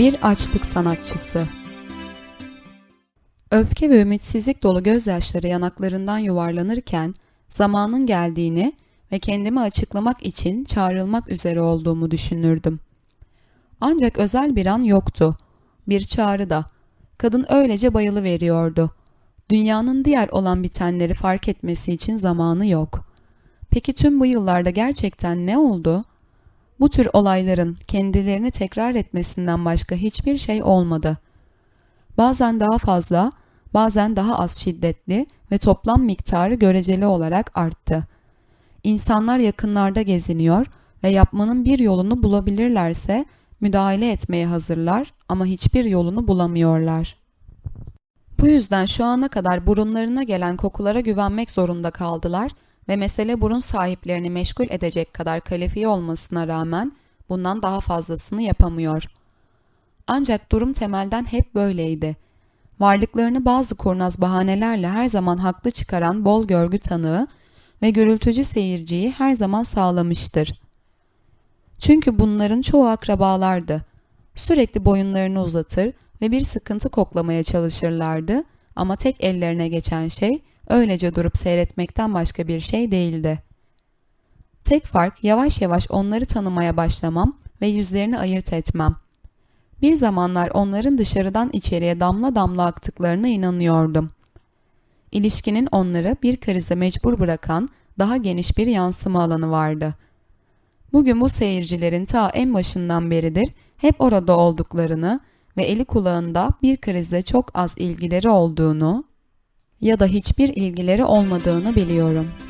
Bir açlık sanatçısı. Öfke ve ümitsizlik dolu gözyaşları yanaklarından yuvarlanırken zamanın geldiğini ve kendimi açıklamak için çağrılmak üzere olduğumu düşünürdüm. Ancak özel bir an yoktu. Bir çağrı da. Kadın öylece bayılı veriyordu. Dünyanın diğer olan bitenleri fark etmesi için zamanı yok. Peki tüm bu yıllarda gerçekten ne oldu? Bu tür olayların kendilerini tekrar etmesinden başka hiçbir şey olmadı. Bazen daha fazla, bazen daha az şiddetli ve toplam miktarı göreceli olarak arttı. İnsanlar yakınlarda geziniyor ve yapmanın bir yolunu bulabilirlerse müdahale etmeye hazırlar ama hiçbir yolunu bulamıyorlar. Bu yüzden şu ana kadar burunlarına gelen kokulara güvenmek zorunda kaldılar ve mesele burun sahiplerini meşgul edecek kadar kalifiye olmasına rağmen bundan daha fazlasını yapamıyor. Ancak durum temelden hep böyleydi. Varlıklarını bazı kurnaz bahanelerle her zaman haklı çıkaran bol görgü tanığı ve gürültücü seyirciyi her zaman sağlamıştır. Çünkü bunların çoğu akrabalardı. Sürekli boyunlarını uzatır ve bir sıkıntı koklamaya çalışırlardı ama tek ellerine geçen şey öylece durup seyretmekten başka bir şey değildi. Tek fark yavaş yavaş onları tanımaya başlamam ve yüzlerini ayırt etmem. Bir zamanlar onların dışarıdan içeriye damla damla aktıklarına inanıyordum. İlişkinin onları bir krize mecbur bırakan daha geniş bir yansıma alanı vardı. Bugün bu seyircilerin ta en başından beridir hep orada olduklarını ve eli kulağında bir krizle çok az ilgileri olduğunu ya da hiçbir ilgileri olmadığını biliyorum.''